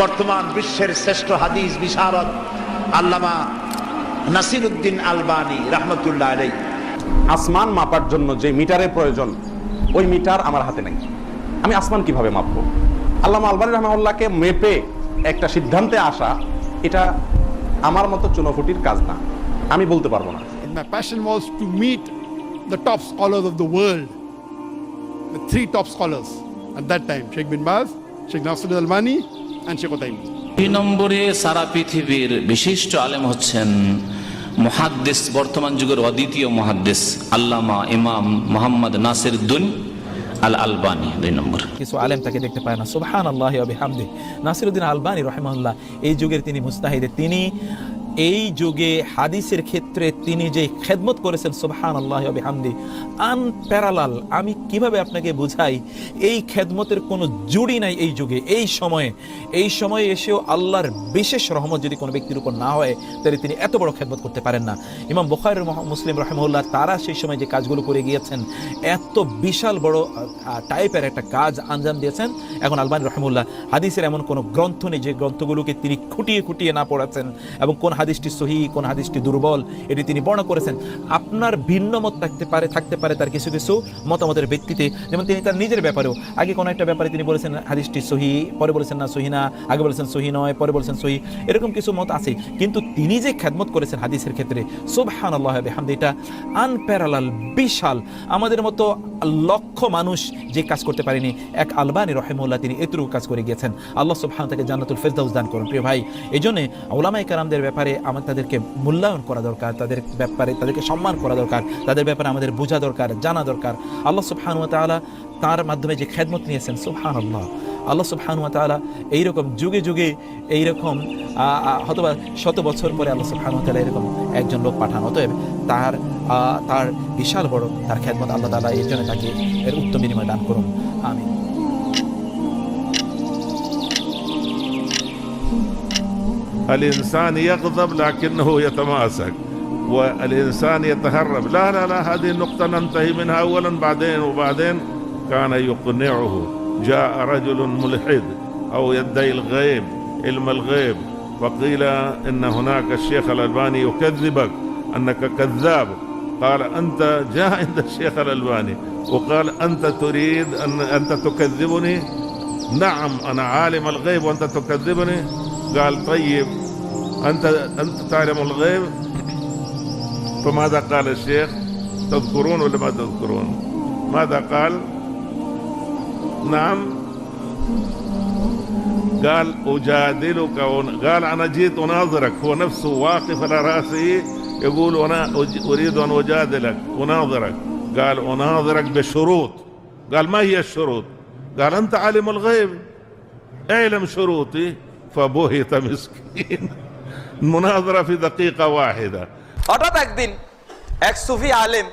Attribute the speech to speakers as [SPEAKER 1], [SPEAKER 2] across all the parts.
[SPEAKER 1] বর্তমান বিশ্বের শ্রেষ্ঠ হাদিস বিশারদ আল্লামা নাসির উদ্দিন আলবানী রহমতুল্লাহ আলাই
[SPEAKER 2] আসমান মাপার জন্য যে মিটারের প্রয়োজন ওই মিটার আমার হাতে নেই। আমি আসমান কীভাবে মাপবো? আল্লামা আলবানী রহমাউল্লাহকে মেপে একটা সিদ্ধান্তে আসা এটা আমার মতো চুনোফুটির কাজ না। আমি বলতে পারব না।
[SPEAKER 3] My passion was to meet the top scholars of the world, the three top scholars at that time Sheikh bin Baz, Sheikh Nasir al Albani, and Sheikh Uthaymeen.
[SPEAKER 4] দুই নম্বরে সারা পৃথিবীর বিশিষ্ট আলেম হচ্ছেন মুহাদ্দিস বর্তমান যুগের অদ্বিতীয় মুহাদ্দিস আল্লামা ইমাম মোহাম্মদ নাসির উদ্দিন আল আলবানি দুই নম্বর।
[SPEAKER 5] কিছু আলেম তাকে দেখতে পায় না। সুবহান আল্লাহ হামদে নাসিরুদ্দিন আলবানী রহমাল্লাহ এই যুগের তিনি মুস্তাহিদে। তিনি এই যুগে হাদিসের ক্ষেত্রে তিনি যে খেদমত করেছেন সুবহান আল্লাহ হামদি আনপ্যারালাল আমি কীভাবে আপনাকে বুঝাই, এই খেদমতের কোনো জুড়ি নাই এই যুগে। এই সময়ে এই সময়ে এসেও আল্লাহর বিশেষ রহমত যদি কোনো ব্যক্তির উপর না হয়, তাহলে তিনি এত বড় খেদমত করতে পারেন না। ইমাম বুখার মুসলিম রহমউল্লাহ তারা সেই সময় যে কাজগুলো করে গিয়েছেন, এত বিশাল বড় টাইপের একটা কাজ আঞ্জাম দিয়েছেন। এখন আলবানী রহমুল্লাহ হাদিসের এমন কোনো গ্রন্থ নেই যে গ্রন্থগুলোকে তিনি খুঁটিয়ে খুঁটিয়ে না পড়াচ্ছেন এবং কোন হাদিসটি সহি, কোন হাদিসটি দুর্বল, এটি তিনি বর্ণনা করেছেন। আপনার ভিন্ন মত থাকতে পারে থাকতে পারে তার কিছু কিছু মতামতের ভিত্তিতে। যেমন তিনি তার নিজের ব্যাপারেও, আগে কোনো একটা ব্যাপারে তিনি বলেছেন, হাদিসটি সহি, পরে বলেছেন না সহি না, আগে বলেছেন সহি নয়, পরে বলেছেন সহি, এরকম কিছু মত আছে। কিন্তু তিনি যে খেদমত করেছেন হাদিসের ক্ষেত্রে সুবহান আল্লাহ হামদ এটা আনপ্যারালাল, বিশাল, আমাদের মতো লক্ষ মানুষ যে কাজ করতে পারেনি, এক আলবানী রহেমুল্লাহ তিনি এতটুকু কাজ করে গিয়েছেন। আল্লাহ সুবহান তাকে জান্নাতুল ফেরদাউস দান করুন, প্রিয় ভাই। এই জন্যে ওলামাই কারামদের ব্যাপারে আমার তাদেরকে মূল্যায়ন করা দরকার, তাদের ব্যাপারে তাদেরকে সম্মান করা দরকার, তাদের ব্যাপারে আমাদের বোঝা দরকার, জানা দরকার। আল্লাহ সুবহান তাআলা তার মাধ্যমে যে খেদমত নিয়েছেন সুবহান আল্লাহ আল্লাহ সুবহান তাআলা এইরকম যুগে যুগে এইরকম হয়তোবা শত বছর পরে আল্লাহ সুবহান তাআলা এরকম একজন লোক পাঠান। অতএব তার তার বিশাল বড় তার খেদমত আল্লাহ তাআলা এই জন্য তাকে এর উত্তম বিনিময় দান করুন। আমি
[SPEAKER 6] الإنسان يغضب لكنه يتماسك والإنسان يتهرب. لا لا لا هذه النقطة ننتهي منها أولا بعدين وبعدين كان يقنعه. جاء رجل ملحد أو يدعي الغيب علم الغيب وقيل إن هناك الشيخ الألباني يكذبك أنك كذاب. قال أنت جاء عند الشيخ الألباني وقال أنت تريد أن أنت تكذبني؟ نعم أنا عالم الغيب وأنت تكذبني؟ قال طيب أنت أنت تعلم الغيب؟ فماذا قال الشيخ؟ تذكرون ولا ما تذكرون؟ ماذا قال؟ نعم. قال أجادلك قال أنا جيت أناظرك هو نفسه واقف على رأسه يقول أنا أريد أن أجادلك أناظرك. قال أناظرك بشروط. قال ما هي الشروط؟ قال أنت عالم الغيب. اعلم شروطي؟ فبهت مسكين مناظرة في دقيقة واحدة
[SPEAKER 7] হঠাৎ একদিন এক সুফি আলেম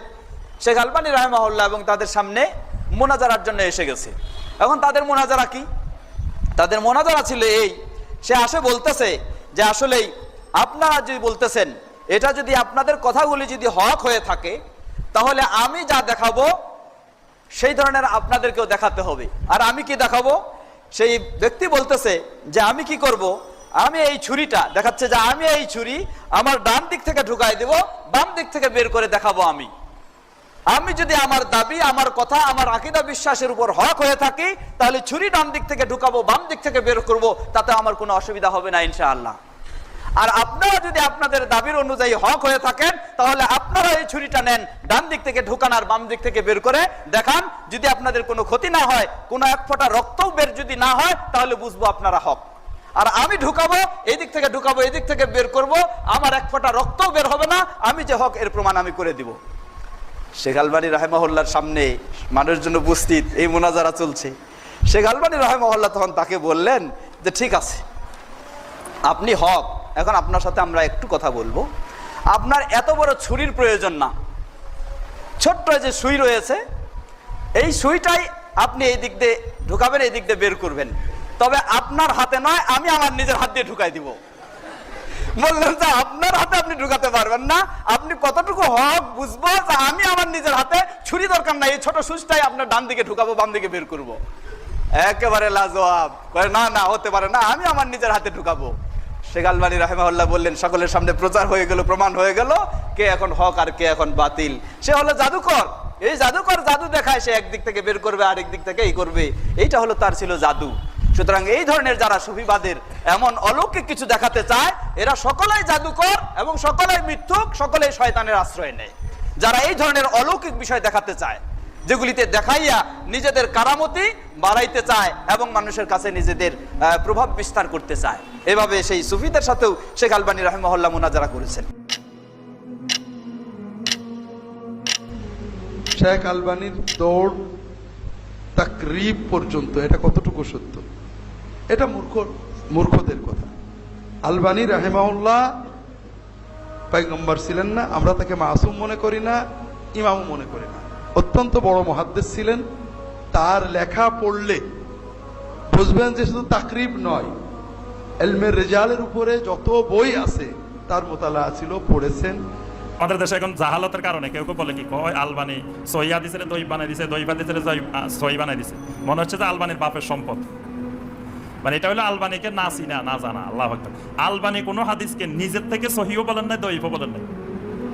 [SPEAKER 7] শেখ আলবানী রাহেমাহুল্লাহ এবং তাদের সামনে মোনাজারার জন্য এসে গেছে এখন তাদের মোনাজারা কি তাদের মোনাজারা ছিল এই সে আসে বলতেছে যে আসলেই আপনারা যদি বলতেছেন এটা যদি আপনাদের কথাগুলি যদি হক হয়ে থাকে তাহলে আমি যা দেখাবো সেই ধরনের আপনাদেরকেও দেখাতে হবে আর আমি কি দেখাবো সেই ব্যক্তি বলতেছে যে, আমি কি করব? আমি এই ছুরিটা দেখাচ্ছে যে, আমি এই ছুরি আমার ডান দিক থেকে ঢুকাই দেব, বাম দিক থেকে বের করে দেখাবো আমি। আমি যদি আমার দাবি, আমার কথা, আমার আকিদা বিশ্বাসের উপর হক হয়ে থাকি, তাহলে ছুরি ডান দিক থেকে ঢুকাবো, বাম দিক থেকে বের করব, তাতে আমার কোনো অসুবিধা হবে না ইনশাআল্লাহ। আর আপনারা যদি আপনাদের দাবির অনুযায়ী হক হয়ে থাকেন, তাহলে আপনারা এই ছুরিটা নেন ডান দিক থেকে ঢুকান আর বাম দিক থেকে বের করে দেখান। যদি আপনাদের কোনো ক্ষতি না হয়, কোনো এক ফোঁটা রক্তও বের যদি না হয়, তাহলে বুঝব আপনারা হক। আর আমি ঢুকাবো, এই দিক থেকে ঢুকাবো, এই দিক থেকে বের করব, আমার এক ফোঁটা রক্তও বের হবে না, আমি যে হক, এর প্রমাণ আমি করে দিব। শেখ আলবানী রাহেমহল্লার সামনে মানুষজন উপস্থিত, এই মোনাজারা চলছে। শেখ আলবানী রাহেমহল্লা তখন তাকে বললেন যে, ঠিক আছে, আপনি হক এখন আপনার সাথে আমরা একটু কথা বলব। আপনার এত বড় ছুরির প্রয়োজন না। ছোট্ট যে সুই রয়েছে, এই সুইটাই আপনি এই দিক দিয়ে ঢুকাবেন, এই দিক দিয়ে বের করবেন। তবে আপনার হাতে নয়, আমি আমার নিজের হাত দিয়ে ঢুকাই দিব। বললেন যে আপনার হাতে আপনি ঢুকাতে পারবেন না। আপনি কতটুকু হক বুঝব যে আমি আমার নিজের হাতে ছুরি দরকার নাই, এই ছোট সুচটাই আপনার ডান দিকে ঢুকাবো, বাম দিকে বের করব। একেবারে লাজবাব। না না, হতে পারে না, আমি আমার নিজের হাতে ঢুকাবো। শেখ আলবানী রাহেমাহুল্লাহ বললেন, সকলের সামনে প্রচার হয়ে গেল, প্রমাণ হয়ে গেল, কে এখন হক আর কে এখন বাতিল। সে হলো জাদুকর। এই জাদুকর জাদু দেখায় সে একদিক থেকে বের করবে, আরেক দিক থেকে এই করবে। এইটা হলো তার ছিল জাদু। সুতরাং এই ধরনের যারা সুফিবাদের এমন অলৌকিক কিছু দেখাতে চায়, এরা সকলেই জাদুকর এবং সকলেই মিথ্যুক সকলেই শয়তানের আশ্রয় নেয়। যারা এই ধরনের অলৌকিক বিষয় দেখাতে চায় যেগুলিতে দেখাইয়া নিজেদের কারামতি বাড়াইতে চায় এবং মানুষের কাছে নিজেদের প্রভাব বিস্তার করতে চায়। এভাবে সেই সুফিদের সাথেও শেখ আলবানী রাহেমহল্লা মোনাজারা করেছেন।
[SPEAKER 8] শেখ আলবানির দৌড়, তাকরিব পর্যন্ত, এটা কতটুকু সত্য? এটা মূর্খ, মূর্খদের কথা। আলবানী রাহেমাউল্লাহ পাইগম্বর ছিলেন না, আমরা তাকে মাসুম মনে করি না, ইমামও মনে করি না। অত্যন্ত বড় মহাদ্দেশ ছিলেন। তার লেখা পড়লে বুঝবেন যে শুধু তাকরিব নয় এলমের রেজালের উপরে যত বই আছে, তার মোতালা ছিল, পড়েছেন।
[SPEAKER 9] আমাদের দেশে এখন জাহালতের কারণে, কেউ কেউ বলে কি, কয় আলবানি সহিয়া দিছে দই বানাই দিছে দই বা দিছে সহি বানাই দিছে। মনে হচ্ছে যে আলবানির বাপের সম্পদ। মানে এটা হলো আলবানিকে না চিনা, না জানা, আল্লাহ। আলবানি কোনো হাদিসকে নিজের থেকে সহিও বলেন নাই দইফও বলেন নাই।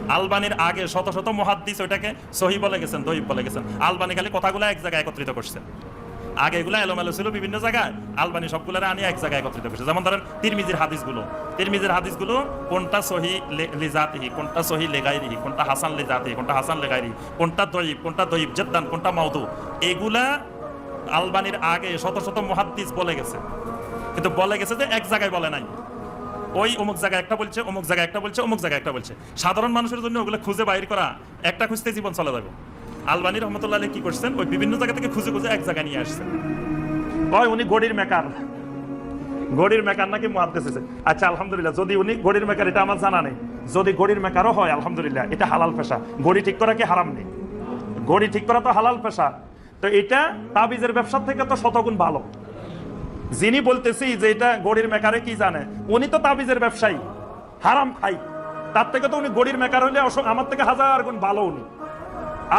[SPEAKER 9] আলবানির আগে শত শত মহাদ্দিস ওইটাকে সহি বলে গেছেন, দহিব বলে গেছেন। আলবানি খালি কথাগুলো এক জায়গায় একত্রিত করছেন আগে এগুলো এলোমেলো ছিল বিভিন্ন জায়গায়, আলবানি সবগুলো আনি এক জায়গায় একত্রিত করছে। যেমন ধরেন তিরমিজির হাদিসগুলো। তিরমিজির হাদিসগুলো কোনটা সহি লে- লিজাতিহি কোনটা সহি লেগাইরিহি, কোনটা হাসান লিজাতিহি কোনটা হাসান লেগাইরি কোনটা দইব কোনটা দইব জেদ্দান, কোনটা মাউদু এগুলা আলবানির আগে শত শত মহাদ্দিস বলে গেছে। কিন্তু বলে গেছে যে এক জায়গায় বলে নাই। ওই অমুক জায়গায় একটা বলছে, অমুক জায়গায় একটা বলছে, অমুক জায়গায় একটা বলছে। সাধারণ মানুষের জন্য ওগুলো খুঁজে বাইর করা, একটা খুঁজতে জীবন চলে যাবে। আলবানী রহমতুল্লাহ আলী কি করছেন? ওই বিভিন্ন জায়গা থেকে খুঁজে খুঁজে এক জায়গায় নিয়ে আসছেন। কয় উনি গড়ির মেকার। গড়ির মেকার নাকি মুহাদ্দিস আছে আচ্ছা আলহামদুলিল্লাহ, যদি উনি গড়ির মেকার, এটা আমার জানা নেই। যদি গড়ির মেকারও হয়, আলহামদুলিল্লাহ, এটা হালাল পেশা। গড়ি ঠিক করা কি হারাম নেই? গড়ি ঠিক করা তো হালাল পেশা। তো এটা তাবিজের ব্যবসা থেকে তো শতগুণ ভালো। যিনি বলতেছি যে এটা গড়ির মেকারে কি জানে? উনি তো তাবিজের ব্যবসায়ী, হারাম খাই। তার থেকে তো উনি গড়ির মেকার হলে আমার থেকে হাজার গুণ ভালো উনি।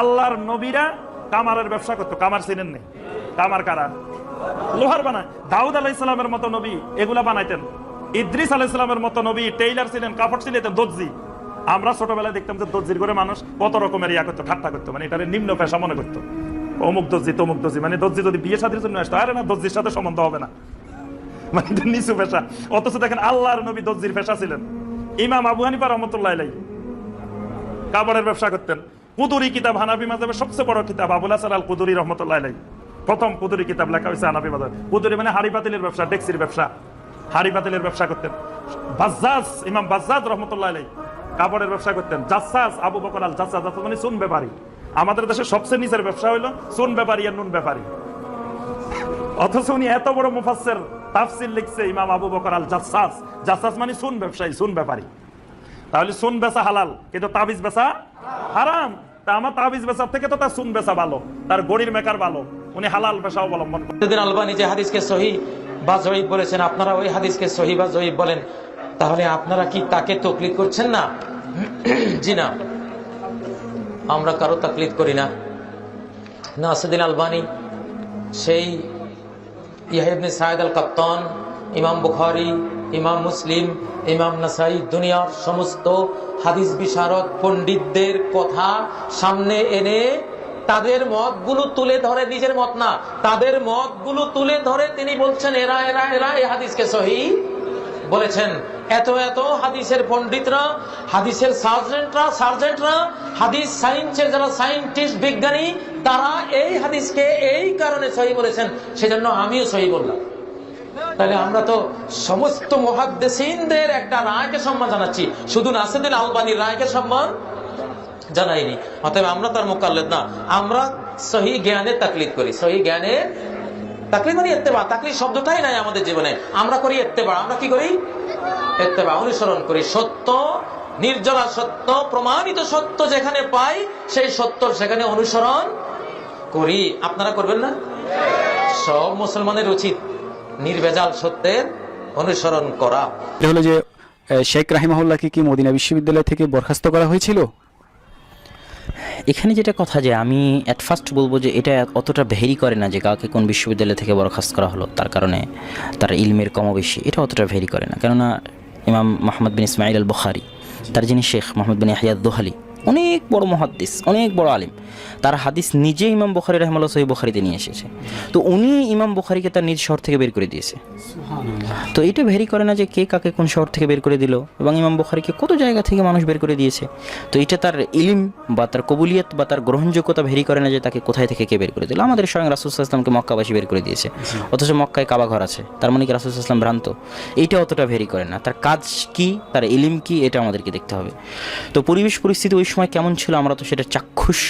[SPEAKER 9] আল্লাহর নবীরা কামারের ব্যবসা করতো। কামার চিনেন নেই কামার কারা? লোহার বানায়। দাউদ আলাহ ইসলামের মতো নবী এগুলা বানাইতেন। ইদ্রিস আলাহ ইসলামের মতো নবী টেইলার ছিলেন কাপড় ছিলেন দর্জি। আমরা ছোটবেলায় দেখতাম যে দর্জির করে মানুষ কত রকমের ইয়া করতো, ঠাট্টা করতো মানে এটা নিম্ন পেশা মনে করতো। অমুক দর্জি, তমুক দর্জি। মানে দর্জি যদি বিয়ে শাদির জন্য আসতো আরে না দর্জির সাথে সম্বন্ধ হবে না। মানে নিচু পেশা। অথচ দেখেন আল্লাহর নবী দর্জির পেশা ছিলেন। ইমাম আবু হানিফা রহমতুল্লাহ আলাই কাপড়ের ব্যবসা করতেন। কুদুরি কিতাব হানাফি মাজাবের সবচেয়ে বড় কিতাব আবুল হাসান আল কুদুরি রহমতুল্লাহ আলাই প্রথম কুদুরি কিতাব লেখা হয়েছে হানাফি মাজাব কুদুরি মানে হাড়ি পাতিলের ব্যবসা, ডেক্সির ব্যবসা। হাড়ি পাতিলের ব্যবসা করতেন। বাজ্জাজ, ইমাম বাজ্জাজ রহমতুল্লাহ আলাই কাপড়ের ব্যবসা করতেন। জাসাস আবু বকর আল জাসাস মানে সুন ব্যাপারী। আমাদের দেশে সবচেয়ে নিচের ব্যবসা হলো সুন ব্যাপারী আর নুন ব্যাপারী। অথচ উনি এত বড় মুফাসসির তাফসিল লিখছে ইমাম আবু বকর আল জাসাস জাসাস মানে সুন ব্যবসায়ী সুন ব্যাপারী। তাহলে সুন বেচা হালাল, কিন্তু তাবিজ বেচা হারাম। তা আমার তাবিজ বেচার থেকে তো তার সুন বেচা ভালো, তার গড়ির মেকার ভালো। উনি হালাল পেশা অবলম্বন করেন।
[SPEAKER 10] আলবানি যে হাদিসকে সহি বা জয়ীব বলেছেন, আপনারা ওই হাদিসকে সহি বা জয়ীব বলেন, তাহলে আপনারা কি তাকে তকলিদ করছেন না? জি না। আমরা কারও তাকলিদ করি না। নাসিদিন আলবানি, সেই ইয়াহিবনে সাহেদ আল কাপ্তান ইমাম বুখারি, ইমাম মুসলিম, ইমাম নাসাই দুনিয়ার সমস্ত হাদিস বিশারদ পণ্ডিতদের কথা সামনে এনে তাদের মতগুলো তুলে ধরে, নিজের মত না, তাদের মতগুলো তুলে ধরে তিনি বলছেন, এরা এরা এরা, এই হাদিসকে সহি বলেছেন, এত এত হাদিসের পণ্ডিতরা, হাদিসের সার্জেন্টরা সার্জেন্টরা, হাদিস সাইন্সের যারা সাইন্টিস্ট বিজ্ঞানী, তারা এই হাদিসকে এই কারণে সহি বলেছেন, সেজন্য আমিও সহি বললাম। তাহলে আমরা তো সমস্ত মহাদ্দেশিনদের একটা রায়কে সম্মান জানাচ্ছি। শুধু নাসিদুল আলবানির রায়কে সম্মান জানাইনি। অতএব আমরা তার মোকাল্লেদ না, আমরা সহি জ্ঞানে তাকলিদ করি। সহি জ্ঞানের তাকলিদ মানে এত্তেবা তাকলিদ শব্দটাই নাই আমাদের জীবনে। আমরা করি এত্তেবা আমরা কি করি? এত্তেবা অনুসরণ করি। সত্য নির্জলা সত্য, প্রমাণিত সত্য যেখানে পাই, সেই সত্য সেখানে অনুসরণ করি। আপনারা করবেন না? সব মুসলমানের উচিত নির্ভেজাল সত্যের অনুসরণ করা।
[SPEAKER 11] হলো যে শেখ রাহিমাহুল্লাহকে কি মদিনা বিশ্ববিদ্যালয় থেকে বরখাস্ত করা হয়েছিল?
[SPEAKER 12] এখানে যেটা কথা যে আমি অ্যাট ফার্স্ট বলব যে এটা অতটা ভেরি করে না যে কাউকে কোন বিশ্ববিদ্যালয় থেকে বরখাস্ত করা হলো, তার কারণে তার ইলমের কম বেশি, এটা অতটা ভেরি করে না। কেননা ইমাম মাহমুদ বিন ইসমাইল আল বখারি তার যিনি শেখ মোহাম্মদ বিন আহিয়াদ দোহালি অনেক বড় মহাদ্দিস অনেক বড় আলিম। তার হাদিস নিজে ইমাম বখারি রহমাল্লাহ সহি বখারিতে নিয়ে এসেছে। তো উনি ইমাম বখারিকে তার নিজ শহর থেকে বের করে দিয়েছে। তো এটা ভেরি করে না যে কে কাকে কোন শহর থেকে বের করে দিল এবং ইমাম বখারিকে কত জায়গা থেকে মানুষ বের করে দিয়েছে। তো এটা তার ইলিম বা তার কবুলিয়ত বা তার গ্রহণযোগ্যতা ভেরি করে না যে তাকে কোথায় থেকে কে বের করে দিল। আমাদের স্বয়ং রাসুল ইসলামকে মক্কাবাসী বের করে দিয়েছে। অথচ মক্কায় কাবা ঘর আছে। তার মানে কি রাসুল ইসলাম ভ্রান্ত। এইটা অতটা ভেরি করে না। তার কাজ কি তার ইলিম কি এটা আমাদেরকে দেখতে হবে। তো পরিবেশ পরিস্থিতি ওই সময় কেমন ছিল আমরা তো সেটা চাক্ষুষ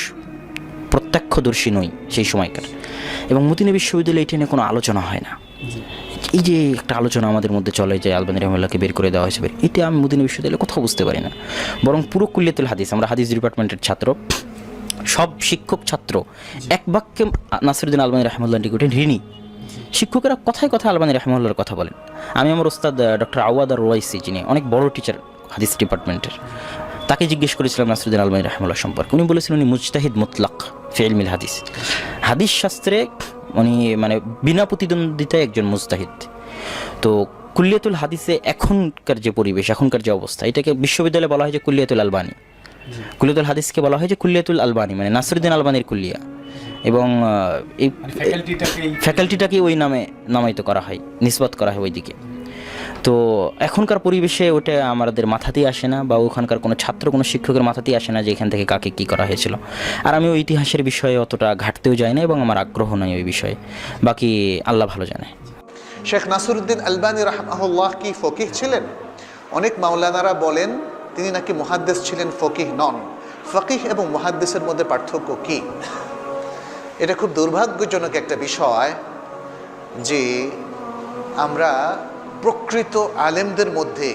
[SPEAKER 12] প্রত্যক্ষদর্শী নই সেই সময়কার। এবং মদিনা বিশ্ববিদ্যালয়ে এটা নিয়ে কোনো আলোচনা হয় না। এই যে একটা আলোচনা আমাদের মধ্যে চলে যে আলবানী রহমাল্লাহকে বের করে দেওয়া হয়েছে, এটা আমি মদিনা বিশ্ববিদ্যালয়ে কোথাও বুঝতে পারি না। বরং পুরো কুল্লিয়াতুল হাদিস, আমরা হাদিস ডিপার্টমেন্টের ছাত্র, সব শিক্ষক ছাত্র, এক বাক্যে নাসিরুদ্দিন আলবানী রহমুল্লাহ নিকটে ঋণী। শিক্ষকেরা কথায় কথা আলবানী রহমুল্লাহর কথা বলেন। আমি আমার ওস্তাদ ডক্টর আওয়াদ আর রোয়াইসি যিনি অনেক বড় টিচার হাদিস ডিপার্টমেন্টের তাকে জিজ্ঞেস করেছিলাম নাসরুদ্দিন আলমাই রহমুল্লাহ সম্পর্কে। উনি বলেছিলেন উনি মুজতাহিদ মুতলাক ফেলমিল হাদিস। হাদিস শাস্ত্রে উনি মানে বিনা প্রতিদ্বন্দ্বিতায় একজন মুজতাহিদ। তো কুল্লিয়াতুল হাদিসে এখনকার যে পরিবেশ এখনকার যে অবস্থা এটাকে বিশ্ববিদ্যালয়ে বলা হয় যে কুল্লিয়াতুল আলবানি। কুল্লিয়াতুল হাদিসকে বলা হয় যে কুল্লিয়াতুল আলবানি মানে নাসরুদ্দিন আলবানির কুল্লিয়া। এবং এই ফ্যাকাল্টিটাকে ওই নামে নামায়িত করা হয় নিসবত করা হয় ওইদিকে। তো এখনকার পরিবেশে ওটা আমাদের মাথাতেই আসে না বা ওখানকার কোনো ছাত্র, কোনো শিক্ষকের মাথাতেই আসে না যে এখান থেকে কাকে কী করা হয়েছিল। আর আমি ওই ইতিহাসের বিষয়ে অতটা ঘাটতেও যাই না এবং আমার আগ্রহ নাই ওই বিষয়ে। বাকি আল্লাহ ভালো জানে।
[SPEAKER 13] শেখ নাসিরুদ্দিন আলবানী রাহমাহুল্লাহ কি ফকিহ ছিলেন? অনেক মাওলানারা বলেন, তিনি নাকি মুহাদ্দেস ছিলেন, ফকিহ নন। ফকিহ এবং মুহাদ্দেসের মধ্যে পার্থক্য কি? এটা খুব দুর্ভাগ্যজনক একটা বিষয় যে আমরা প্রকৃত আলেমদের মধ্যে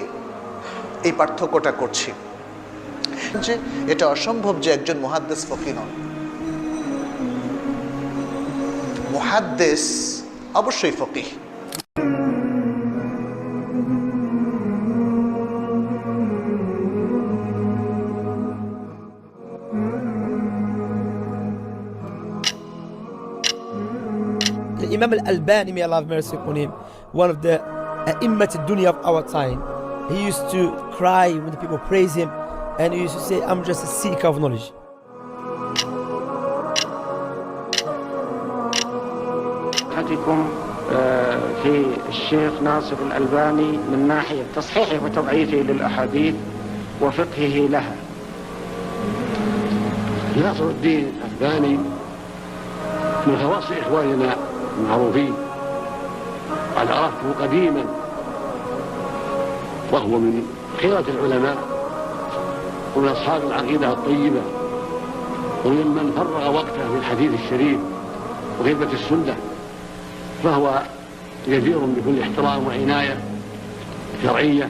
[SPEAKER 13] এই পার্থক্যটা করছি। যে এটা অসম্ভব যে একজন মুহাদ্দেস ফকি নন। মুহাদ্দেস অবশ্যই ফকিহ
[SPEAKER 14] Imam al-Albani, may Allah have mercy upon him, one of the Immat dunya of our time, he used to cry when the people praise him and he used to say, I'm just a seeker of knowledge.
[SPEAKER 15] حديثكم في الشيخ ناصر الألباني من ناحية تصحيحه وتضعيفه للأحاديث وفقهه لها
[SPEAKER 16] ناصر الدين الألباني من خواص إخواننا المعروفين قد عرفته قديما وهو من خيرة العلماء ومن أصحاب العقيدة الطيبة وممن فرغ وقته في الحديث الشريف وغيبة السنة فهو جدير بكل احترام وعناية شرعية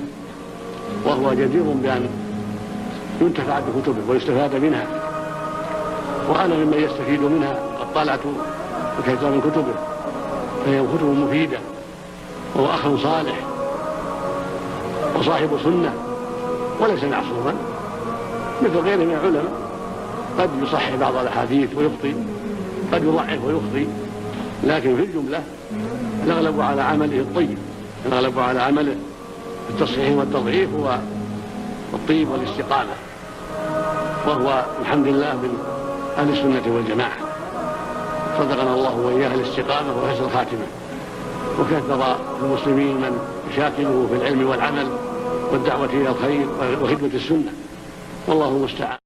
[SPEAKER 16] وهو جدير بأن ينتفع بكتبه ويستفاد منها. وأنا ممن يستفيد منها قد طلعت كثيرا من كتبه فهي كتب مفيدة. وهو أخ صالح وصاحب سنة وليس معصوما مثل غيره من العلماء. قد يصحح بعض الأحاديث ويخطي قد يضعف ويخطي لكن في الجملة الأغلب على عمله الطيب الأغلب على عمله التصحيح والتضعيف هو الطيب والاستقامة وهو الحمد لله من أهل السنة والجماعة. صدقنا الله وإياه الاستقامة وحسن الخاتمة. وكثر المسلمين من يشاكله في العلم والعمل والدعوة إلى الخير وخدمة السنة؟ والله المستعان.